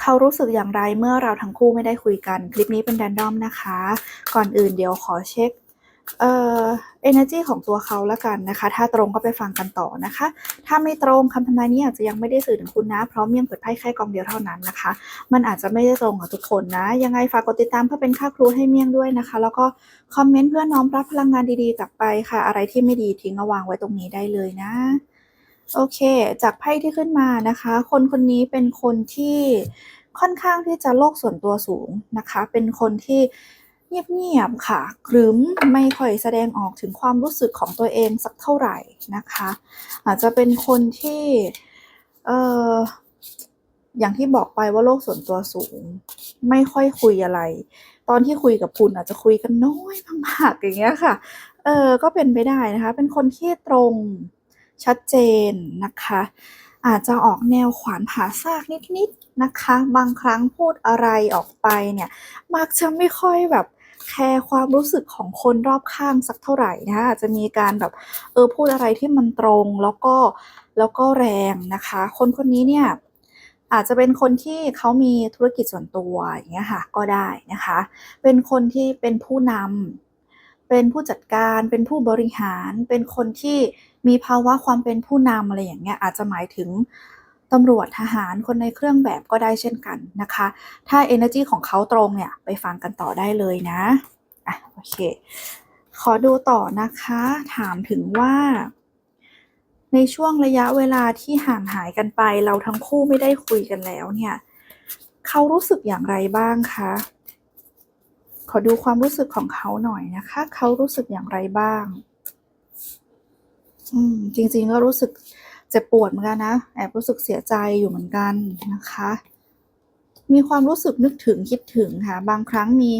เขารู้สึกอย่างไรเมื่อเราทั้งคู่ไม่ได้คุยกัน คลิปนี้เป็นแรนดอมนะคะ ก่อนอื่นเดี๋ยวขอเช็คเอ่อ energy ของตัวเขาละกันนะคะ ถ้าตรงก็ไปฟังกันต่อนะคะ ถ้าไม่ตรงคำทำนายนี้อาจจะยังไม่ได้สื่อถึงคุณนะ เพราะเมี่ยงเปิดไพ่แค่กองเดียวเท่านั้นนะคะ มันอาจจะไม่ได้ตรงกับทุกคนนะ ยังไงฝากกดติดตามเพื่อเป็นค่าครูให้เมี่ยงด้วยนะคะ แล้วก็คอมเมนต์เพื่อน้อมรับพลังงานดีๆกลับไปค่ะ อะไรที่ไม่ดีทิ้งเอาวางไว้ตรงนี้ได้เลยนะ โอเค จากไพ่ที่ขึ้นมานะคะ คนคนนี้เป็นคนที่ค่อนข้างที่จะโลกส่วนตัวสูงนะคะ เป็นคนที่เงียบๆค่ะกรึมไม่ค่อยแสดงออกถึงความรู้สึกของตัวเองสักเท่าไหร่นะคะ อาจจะเป็นคนที่เอ่ออย่างที่บอกไปว่าโลกส่วนตัวสูง ไม่ค่อยคุยอะไร ตอนที่คุยกับคุณอาจจะคุยกันน้อยมากๆอย่างเงี้ยค่ะ เออก็เป็นไปได้นะคะ เป็นคนที่ตรง ชัดเจนนะคะ อาจจะออกแนวขวานผ่าซากนิดๆนะคะ บางครั้งพูดอะไรออกไปเนี่ย มักจะไม่ค่อยแบบแคร์ความรู้สึกของคนรอบข้างสักเท่าไหร่นะคะอาจจะมีการแบบเออพูดอะไรที่มันตรงแล้วก็แล้วก็แรงนะคะ คนคนนี้เนี่ยอาจจะเป็นคนที่เขามีธุรกิจส่วนตัวอย่างเงี้ยค่ะก็ได้นะคะ เป็นคนที่เป็นผู้นำเป็นผู้จัดการเป็นผู้บริหาร เป็นคนที่ มีภาวะความเป็นผู้นำอะไรอย่างเงี้ยอาจจะหมายถึงตำรวจทหารคนในเครื่องแบบก็ได้เช่นกันนะคะ ถ้า energy ของเขาตรงเนี่ย ไปฟังกันต่อได้เลยนะอะโอเค ขอดูต่อนะคะ ถามถึงว่า ในช่วงระยะเวลาที่ห่างหายกันไป เราทั้งคู่ไม่ได้คุยกันแล้วเนี่ย เขารู้สึกอย่างไรบ้างคะ ขอดูความรู้สึกของเขาหน่อยนะคะ เขารู้สึกอย่างไรบ้าง อืมจริงๆก็รู้สึกเจ็บปวดเหมือนกันนะแอบรู้สึกเสียใจอยู่เหมือนกันนะคะ มีความรู้สึกนึกถึงคิดถึงค่ะ บางครั้งมี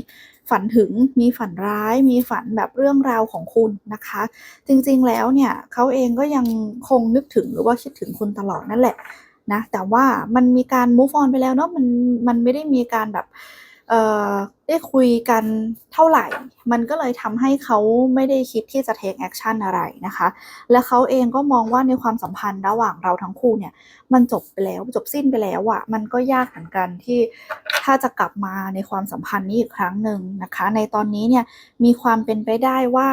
ฝันถึงมีฝันร้าย มีฝันแบบเรื่องราวของคุณนะคะ จริงๆแล้วเนี่ยเขาเองก็ยังคงนึกถึงหรือว่าคิดถึงคุณตลอดนั่นแหละนะแต่ว่ามันมีการ move on ไปแล้วเนาะมันมันไม่ได้มีการแบบ ได้คุยกันเท่าไหร่ มันก็เลยทำให้เขาไม่ได้คิดที่จะ take action อะไรนะคะ และเขาเองก็มองว่าในความสัมพันธ์ระหว่างเราทั้งคู่เนี่ย มันจบไปแล้วจบสิ้นไปแล้วอะมันก็ยากเหมือนกันที่ถ้าจะกลับมาในความสัมพันธ์นี้อีกครั้งหนึ่งนะคะ ในตอนนี้เนี่ยมีความเป็นไปได้ว่า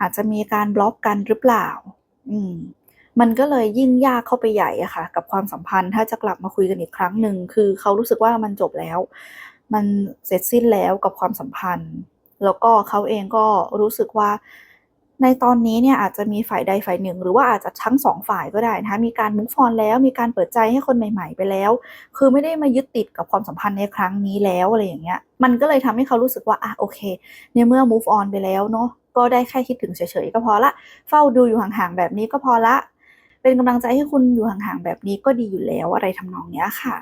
อาจจะมีการบล็อกกันหรือเปล่า อืมมันก็เลยยิ่งยากเข้าไปใหญ่อะค่ะ กับความสัมพันธ์ถ้าจะกลับมาคุยกันอีกครั้งหนึ่งคือเขารู้สึกว่ามันจบแล้ว มันเสร็จสิ้นแล้วกับความสัมพันธ์ แล้วก็เขาเองก็รู้สึกว่าในตอนนี้เนี่ยอาจจะมีฝ่ายใดฝ่ายหนึ่ง หรือว่าอาจจะทั้งสองฝ่ายก็ได้นะคะมีการ move on แล้วมีการเปิดใจให้คนใหม่ ๆ ไปแล้ว คือไม่ได้มายึดติดกับความสัมพันธ์ในครั้งนี้แล้วอะไรอย่างเงี้ยมันก็เลยทำให้เขารู้สึกว่าอะโอเคในเมื่อ move on ไปแล้วเนาะก็ได้แค่คิดถึงเฉยๆก็พอละเฝ้าดูอยู่ห่างๆแบบนี้ก็พอละ เป็นกำลังใจให้คุณอยู่ห่างๆแบบนี้ก็ดีอยู่แล้วอะไรทำนองเนี้ยค่ะ